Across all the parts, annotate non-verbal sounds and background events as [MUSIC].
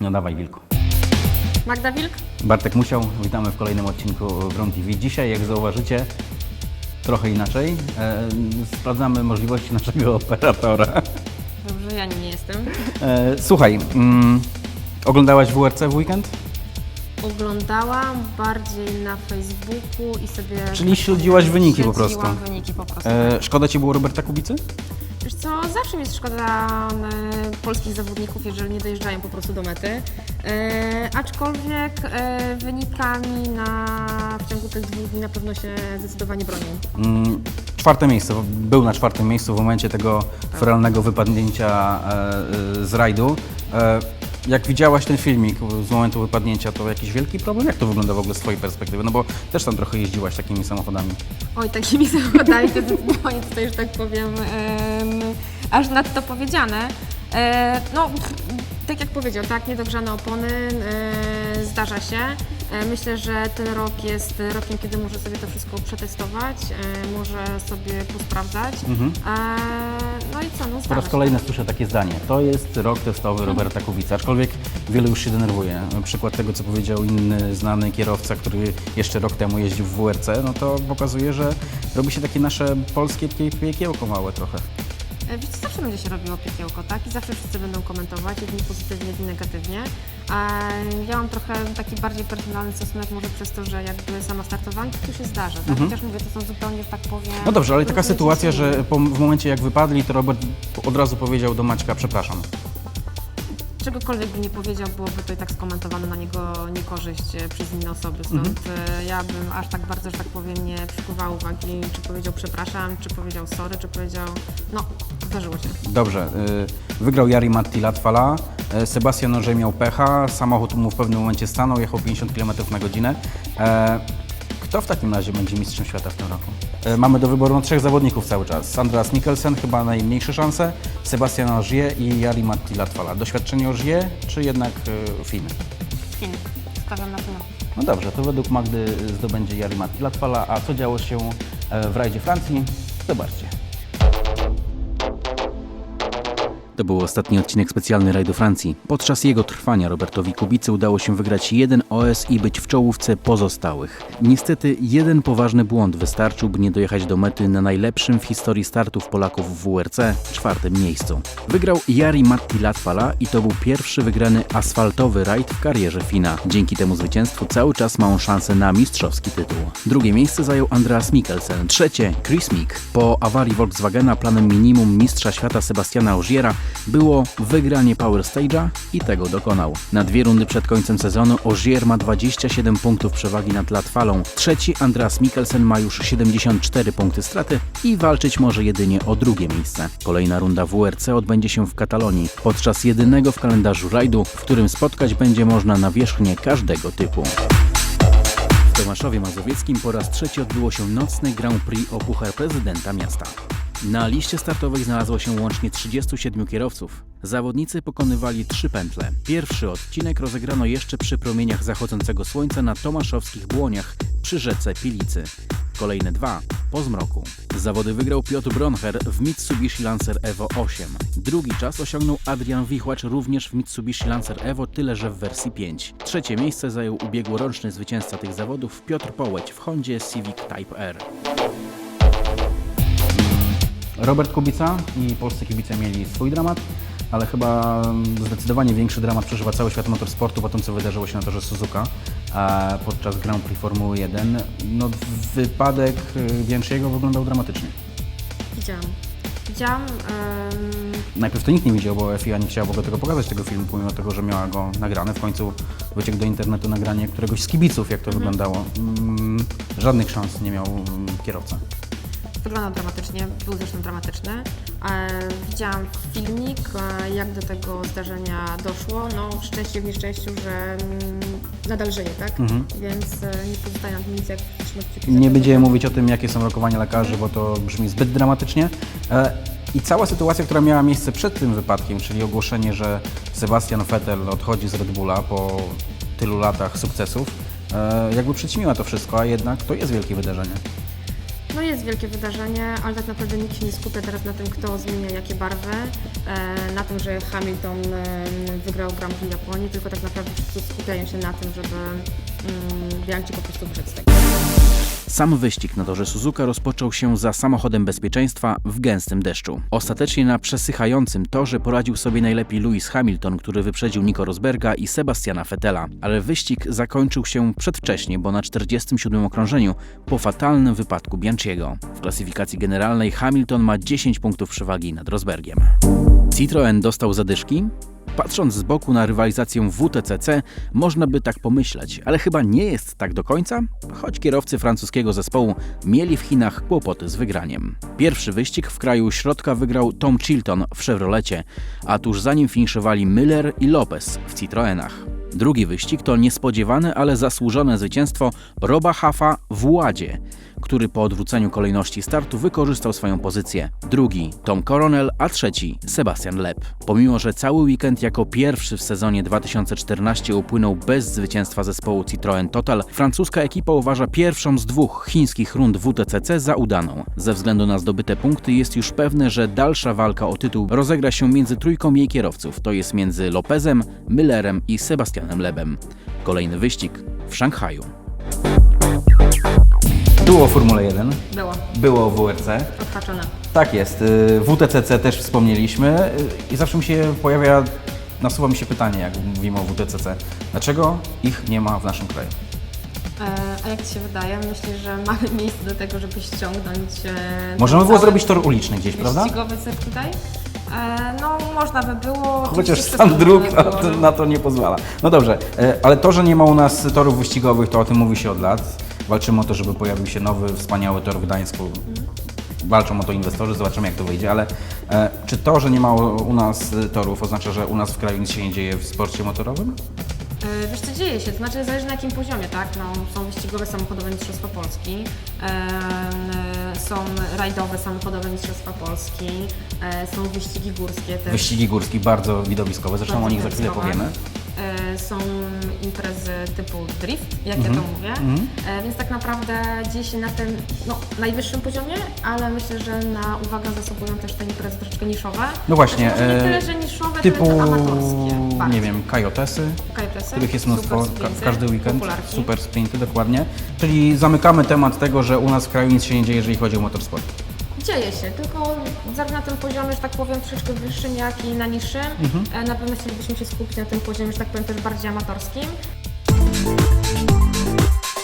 No dawaj, Wilku. Magda Wilk? Bartek Musiał, witamy w kolejnym odcinku Grom TV. Dzisiaj, jak zauważycie, trochę inaczej. E, sprawdzamy możliwości naszego [LAUGHS] operatora. Dobrze, ja nie jestem. E, słuchaj, mm, oglądałaś WRC w weekend? Oglądałam bardziej na Facebooku i sobie... Czyli śledziłaś wyniki po prostu? Śledziłam wyniki po prostu. E, szkoda Ci było Roberta Kubicy? Wiesz co, zawsze mi jest szkoda e, polskich zawodników, jeżeli nie dojeżdżają po prostu do mety. E, aczkolwiek e, wynikami na, w ciągu tych dwóch dni na pewno się zdecydowanie bronią. Mm, czwarte miejsce, był na czwartym miejscu w momencie tego feralnego wypadnięcia e, e, z rajdu. E, jak widziałaś ten filmik z momentu wypadnięcia, to jakiś wielki problem? Jak to wygląda w ogóle z Twojej perspektywy? No bo też tam trochę jeździłaś takimi samochodami. Oj, takimi [LAUGHS] samochodami to zdecydowanie tutaj, że tak powiem, em, aż nadto powiedziane. E, no, tak jak powiedział, tak, niedogrzane opony, e, zdarza się. E, myślę, że ten rok jest rokiem, kiedy może sobie to wszystko przetestować, e, może sobie posprawdzać. Mhm. E, no i co, no Po raz kolejny słyszę takie zdanie. To jest rok testowy Roberta Kubica, aczkolwiek wielu już się denerwuje. Przykład tego, co powiedział inny znany kierowca, który jeszcze rok temu jeździł w WRC, no to pokazuje, że robi się takie nasze polskie pie- piekiełko małe trochę. E, Wiecie, zawsze będzie się robiło piekiełko, tak? I zawsze wszyscy będą komentować, jedni pozytywnie, jedni negatywnie. A ja mam trochę taki bardziej personalny stosunek może przez to, że jakby sama startowałam, to się zdarza, tak? Chociaż mówię, to są zupełnie, tak powiem... Mhm. No dobrze, ale taka sytuacja, że po, w momencie jak wypadli, to Robert od razu powiedział do Maćka, przepraszam. Czegokolwiek by nie powiedział, byłoby to i tak skomentowane na niego niekorzyść e, przez inne osoby, stąd Mhm. e, ja bym aż tak bardzo, że tak powiem, nie przykuwała uwagi, czy powiedział przepraszam, czy powiedział sorry, czy powiedział... No, zdarzyło się. Dobrze, y, wygrał Jari Matti Latvala, y, Sebastian Ożej miał pecha, samochód mu w pewnym momencie stanął, jechał 50 km na godzinę. E, Kto w takim razie będzie mistrzem świata w tym roku? E, Mamy do wyboru no, trzech zawodników cały czas. Andreas Mikkelsen, chyba najmniejsze szanse, Sebastian Ogier i Jari Matti Latvala. Doświadczenie Ogier, czy jednak y, Fin? Film. Stawiam na film. No dobrze, to według Magdy zdobędzie Jari Matti Latvala, a co działo się e, w rajdzie Francji? Zobaczcie. To był ostatni odcinek specjalny rajdu Francji. Podczas jego trwania Robertowi Kubicy udało się wygrać jeden OS i być w czołówce pozostałych. Niestety jeden poważny błąd wystarczył, by nie dojechać do mety na najlepszym w historii startów Polaków w WRC, czwartym miejscu. Wygrał Jari Matti Latvala i to był pierwszy wygrany asfaltowy rajd w karierze Fina. Dzięki temu zwycięstwu cały czas ma on szansę na mistrzowski tytuł. Drugie miejsce zajął Andreas Mikkelsen, trzecie Chris Mick. Po awarii Volkswagena planem minimum mistrza świata Sebastiana Ogiera było wygranie Power Stage'a i tego dokonał. Na dwie rundy przed końcem sezonu Ogier ma 27 punktów przewagi nad Latwalą, trzeci Andreas Mikkelsen ma już 74 punkty straty i walczyć może jedynie o drugie miejsce. Kolejna runda WRC odbędzie się w Katalonii, podczas jedynego w kalendarzu rajdu, w którym spotkać będzie można nawierzchnię każdego typu. W Tomaszowie Mazowieckim po raz trzeci odbyło się nocne Grand Prix o Puchar Prezydenta Miasta. Na liście startowej znalazło się łącznie 37 kierowców. Zawodnicy pokonywali trzy pętle. Pierwszy odcinek rozegrano jeszcze przy promieniach zachodzącego słońca na tomaszowskich błoniach przy rzece Pilicy. Kolejne dwa po zmroku. Zawody wygrał Piotr Broncher w Mitsubishi Lancer Evo 8. Drugi czas osiągnął Adrian Wichłacz również w Mitsubishi Lancer Evo, tyle że w wersji 5. Trzecie miejsce zajął ubiegłoroczny zwycięzca tych zawodów Piotr Połeć w Hondzie Civic Type R. Robert Kubica i polscy kibice mieli swój dramat, ale chyba zdecydowanie większy dramat przeżywa cały świat motorsportu po tym, co wydarzyło się na torze Suzuka podczas Grand Prix Formuły 1. No, wypadek y, Bianchiego wyglądał dramatycznie. Widziałam. Widziałam. em, Najpierw to nikt nie widział, bo FIA nie chciała w ogóle tego pokazać, tego filmu, pomimo tego, że miała go nagrane. W końcu wyciekł do internetu nagranie któregoś z kibiców, jak to wyglądało. Mm, żadnych szans nie miał mm, kierowca. Wyglądał dramatycznie, był zresztą dramatyczny. E, widziałam filmik, e, jak do tego zdarzenia doszło. No, w szczęściu w nieszczęściu, że mm, nadal żyje, tak? Więc e, nie pozostaje nam nic jak Nie będziemy mówić o tym, jakie są rokowania lekarzy, bo to brzmi zbyt dramatycznie. I cała sytuacja, która miała miejsce przed tym wypadkiem, czyli ogłoszenie, że Sebastian Vettel odchodzi z Red Bulla po tylu latach sukcesów, jakby przyćmiła to wszystko, a jednak to jest wielkie wydarzenie. No jest wielkie wydarzenie, ale tak naprawdę nikt się nie skupia teraz na tym, kto zmienia jakie barwy, e, na tym, że Hamilton e, wygrał Grand Prix Japonii, tylko tak naprawdę skupiają się na tym, żeby mm, Bianchi po prostu wyszedł z tego. Sam wyścig na torze Suzuka rozpoczął się za samochodem bezpieczeństwa w gęstym deszczu. Ostatecznie na przesychającym torze poradził sobie najlepiej Lewis Hamilton, który wyprzedził Nico Rosberga i Sebastiana Vettela. Ale wyścig zakończył się przedwcześnie, bo na 47 okrążeniu po fatalnym wypadku Bianchiego. W klasyfikacji generalnej Hamilton ma 10 punktów przewagi nad Rosbergiem. Citroën dostał zadyszki? Patrząc z boku na rywalizację WTCC, można by tak pomyśleć, ale chyba nie jest tak do końca, choć kierowcy francuskiego zespołu mieli w Chinach kłopoty z wygraniem. Pierwszy wyścig w kraju środka wygrał Tom Chilton w Chevrolecie, a tuż za nim finiszowali Miller i Lopez w Citroenach. Drugi wyścig to niespodziewane, ale zasłużone zwycięstwo Roba Haffa w Ładzie, który po odwróceniu kolejności startu wykorzystał swoją pozycję. Drugi Tom Coronel, a trzeci Sebastian Leb. Pomimo, że cały weekend jako pierwszy w sezonie 2014 upłynął bez zwycięstwa zespołu Citroën Total, francuska ekipa uważa pierwszą z dwóch chińskich rund WTCC za udaną. Ze względu na zdobyte punkty jest już pewne, że dalsza walka o tytuł rozegra się między trójką jej kierowców, to jest między Lopezem, Millerem i Sebastianem Lebem. Kolejny wyścig w Szanghaju. Było w Formule 1, Było było w WRC. odhaczone. Tak jest. y, WTCC też wspomnieliśmy y, i zawsze mi się pojawia, nasuwa mi się pytanie, jak mówimy o WTCC. Dlaczego ich nie ma w naszym kraju? E, a jak Ci się wydaje? Myślisz, że mamy [LAUGHS] miejsce do tego, żeby ściągnąć... E, Możemy było cały zrobić tor uliczny gdzieś, prawda? Wyścigowy cyrk tutaj? E, no, można by było. Chociaż oczywiście stan wszystko dróg by na było, to, no. na to nie pozwala. No dobrze, ale to, że nie ma u nas torów wyścigowych, to o tym mówi się od lat. Walczymy o to, żeby pojawił się nowy, wspaniały tor w Gdańsku. Walczą o to inwestorzy, zobaczymy jak to wyjdzie, ale e, czy to, że nie ma u nas torów oznacza, że u nas w kraju nic się nie dzieje w sporcie motorowym? E, Wiesz co, dzieje się, to znaczy zależy na jakim poziomie, tak? No, są wyścigowe samochodowe Mistrzostwa Polski, e, są rajdowe samochodowe Mistrzostwa Polski, e, są wyścigi górskie też. Wyścigi górskie bardzo widowiskowe, zresztą Bardzo o nich za chwilę widowiskowe. powiemy. E, Są imprezy typu drift, jak Mhm. ja to mówię, e, więc tak naprawdę dzieje się na tym no, najwyższym poziomie, ale myślę, że na uwagę zasługują też te imprezy troszeczkę niszowe. No właśnie, Znaczy, może nie e, tyle, że niszowe, Typu, tylko amatorskie. bardziej. nie wiem, kajotesy, Kajotesy, których jest mnóstwo super ka- sprinty, każdy weekend. popularki. Super sprinty, dokładnie. Czyli zamykamy temat tego, że u nas w kraju nic się nie dzieje, jeżeli chodzi o motorsport. Dzieje się, tylko zarówno na tym poziomie, że tak powiem, troszeczkę wyższym, jak i na niższym. Mhm. E, Na pewno chcielibyśmy się skupić na tym poziomie, że tak powiem, też bardziej amatorskim.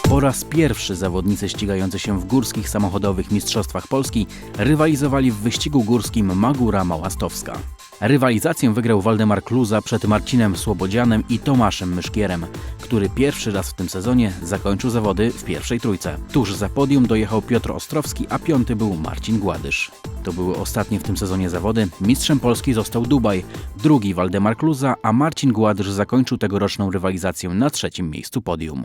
Po raz pierwszy zawodnicy ścigający się w górskich samochodowych mistrzostwach Polski rywalizowali w wyścigu górskim Magura Małastowska. Rywalizację wygrał Waldemar Kluza przed Marcinem Słobodzianem i Tomaszem Myszkierem, który pierwszy raz w tym sezonie zakończył zawody w pierwszej trójce. Tuż za podium dojechał Piotr Ostrowski, a piąty był Marcin Gładysz. To były ostatnie w tym sezonie zawody. Mistrzem Polski został Dubaj, drugi Waldemar Kluza, a Marcin Gładysz zakończył tegoroczną rywalizację na trzecim miejscu podium.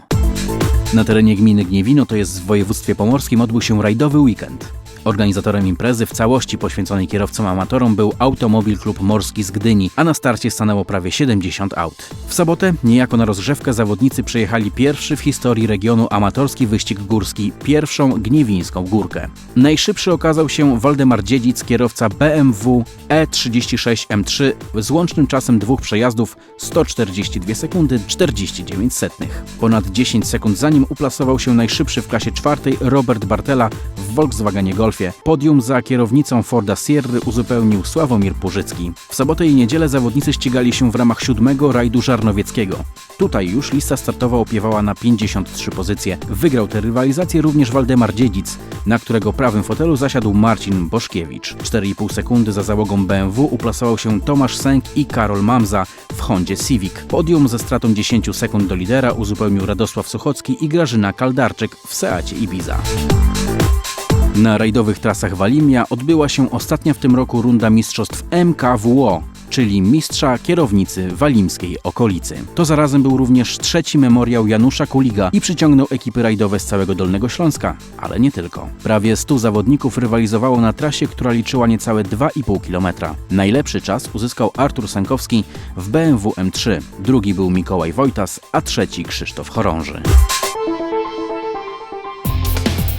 Na terenie gminy Gniewino, to jest w województwie pomorskim, odbył się rajdowy weekend. Organizatorem imprezy w całości poświęconej kierowcom amatorom był Automobil Klub Morski z Gdyni, a na starcie stanęło prawie 70 aut. W sobotę, niejako na rozgrzewkę, zawodnicy przejechali pierwszy w historii regionu amatorski wyścig górski, pierwszą gniewińską górkę. Najszybszy okazał się Waldemar Dziedzic, kierowca BMW E36 M3 z łącznym czasem dwóch przejazdów 142 sekundy 49 setnych. Ponad 10 sekund za nim uplasował się najszybszy w klasie czwartej Robert Bartela w Volkswagenie Podium za kierownicą Forda Sierry uzupełnił Sławomir Purzycki. W sobotę i niedzielę zawodnicy ścigali się w ramach siódmego rajdu żarnowieckiego. Tutaj już lista startowa opiewała na 53 pozycje. Wygrał tę rywalizację również Waldemar Dziedzic, na którego prawym fotelu zasiadł Marcin Boszkiewicz. 4,5 sekundy za załogą BMW uplasował się Tomasz Sęk i Karol Mamza w Hondzie Civic. Podium ze stratą 10 sekund do lidera uzupełnił Radosław Suchocki i Grażyna Kaldarczyk w Seacie Ibiza. Na rajdowych trasach Walimia odbyła się ostatnia w tym roku runda mistrzostw MKWO, czyli mistrza kierownicy walimskiej okolicy. To zarazem był również trzeci memoriał Janusza Kuliga i przyciągnął ekipy rajdowe z całego Dolnego Śląska, ale nie tylko. Prawie 100 zawodników rywalizowało na trasie, która liczyła niecałe 2,5 km. Najlepszy czas uzyskał Artur Sankowski w BMW M3, drugi był Mikołaj Wojtas, a trzeci Krzysztof Chorąży.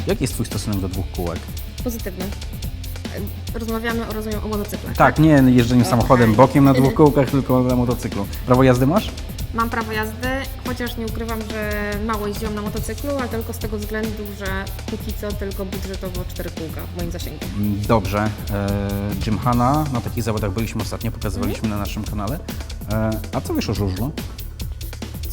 Jaki jest Twój stosunek do dwóch kółek? Pozytywny. E, Rozmawiamy o, rozumiem, o motocyklach. Tak, nie jeżdżeniem Okej. samochodem bokiem na dwóch kółkach, tylko na motocyklu. Prawo jazdy masz? Mam prawo jazdy, chociaż nie ukrywam, że mało jeździłam na motocyklu, ale tylko z tego względu, że póki co tylko budżetowo cztery kółka w moim zasięgu. Mm, Dobrze. E, Gymkhana, na takich zawodach byliśmy ostatnio, pokazywaliśmy na naszym kanale. E, a co wiesz o żużlu?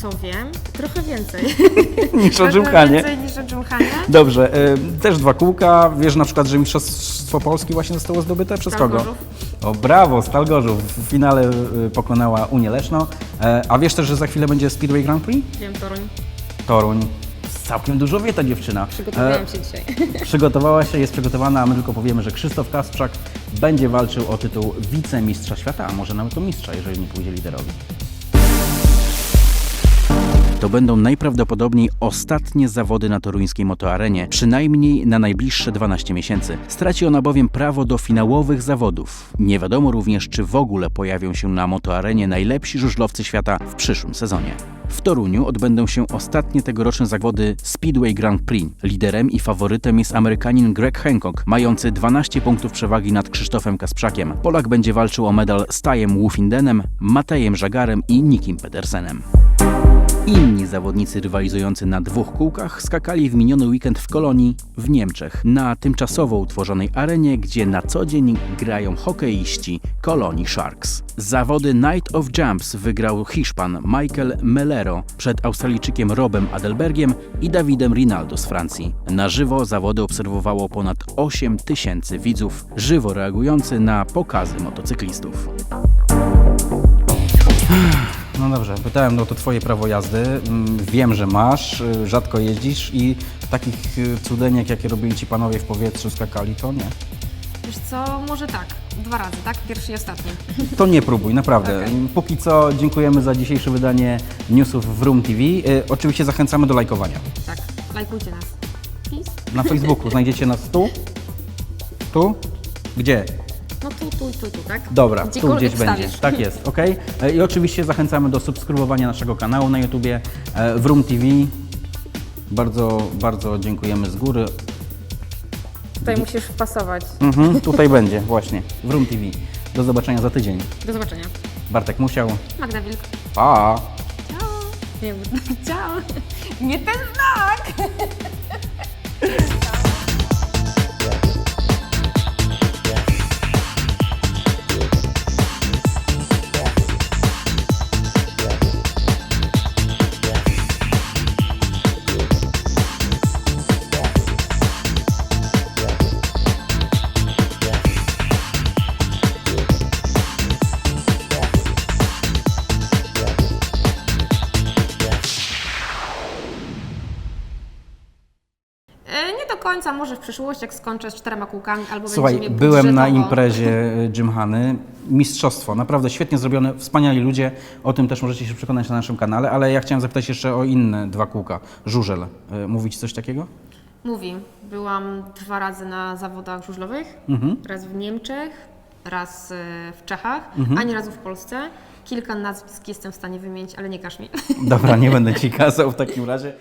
Co wiem? Trochę więcej. [LAUGHS] Niż o Trochę Gymkhanie. więcej niż o Gymkhanie. Dobrze, e, też dwa kółka. Wiesz na przykład, że Mistrzostwo Polski właśnie zostało zdobyte przez Stal kogo? Gorzów. O brawo, Stal Gorzów w finale e, pokonała Unię Leszno. E, a wiesz też, że za chwilę będzie Speedway Grand Prix? Wiem, Toruń. Toruń. Całkiem dużo wie ta dziewczyna. Przygotowałam E, się dzisiaj. [LAUGHS] Przygotowała się, jest przygotowana, a my tylko powiemy, że Krzysztof Kasprzak będzie walczył o tytuł wicemistrza świata, a może nawet o mistrza, jeżeli nie pójdzie liderowi. To będą najprawdopodobniej ostatnie zawody na toruńskiej motoarenie, przynajmniej na najbliższe 12 miesięcy. Straci ona bowiem prawo do finałowych zawodów. Nie wiadomo również, czy w ogóle pojawią się na motoarenie najlepsi żużlowcy świata w przyszłym sezonie. W Toruniu odbędą się ostatnie tegoroczne zawody Speedway Grand Prix. Liderem i faworytem jest Amerykanin Greg Hancock, mający 12 punktów przewagi nad Krzysztofem Kasprzakiem. Polak będzie walczył o medal z Tajem Wolfindenem, Matejem Żagarem i Nikim Pedersenem. Inni zawodnicy rywalizujący na dwóch kółkach skakali w miniony weekend w Kolonii w Niemczech, na tymczasowo utworzonej arenie, gdzie na co dzień grają hokeiści Kolonii Sharks. Zawody Night of Jumps wygrał Hiszpan Michael Melero przed Australijczykiem Robem Adelbergiem i Dawidem Rinaldo z Francji. Na żywo zawody obserwowało ponad 8 tysięcy widzów, żywo reagujący na pokazy motocyklistów. No dobrze, pytałem, no to twoje prawo jazdy. Mm, Wiem, że masz, y, rzadko jeździsz i takich y, cudeniek, jakie robili ci panowie w powietrzu, skakali, to nie. Wiesz co, może tak. Dwa razy, tak? Pierwszy i ostatni. To nie próbuj, naprawdę. [LAUGHS] Okej. Póki co dziękujemy za dzisiejsze wydanie newsów w Room TV. Y, Oczywiście zachęcamy do lajkowania. Tak. Lajkujcie nas. Peace. Na Facebooku znajdziecie nas tu, tu, gdzie? Tu, tu i tu, tu, tak? Dobra, tu gdzieś wstawisz. będziesz. Tak jest, ok? I oczywiście zachęcamy do subskrybowania naszego kanału na YouTubie e, w Room TV. Bardzo, bardzo dziękujemy z góry. Tutaj musisz wpasować. Mhm, tutaj będzie, właśnie, w Room TV. Do zobaczenia za tydzień. Do zobaczenia. Bartek Musiał. Magda Wilk. Pa! Ciao. Nie, [LAUGHS] ciao. Nie ten znak! [LAUGHS] Końca, może w przyszłości, jak skończę z czterema kółkami, albo Słuchaj, będzie mnie byłem na budżetowo- imprezie [LAUGHS] e, Gymkhany. Mistrzostwo, naprawdę świetnie zrobione, wspaniali ludzie. O tym też możecie się przekonać na naszym kanale, ale ja chciałem zapytać jeszcze o inne dwa kółka. Żużel. E, Mówić coś takiego? Mówi. Byłam dwa razy na zawodach żużlowych. Raz w Niemczech, raz e, w Czechach, ani razu w Polsce. Kilka nazwisk jestem w stanie wymienić, ale nie każ mi. Dobra, nie będę [LAUGHS] ci kazał w takim razie.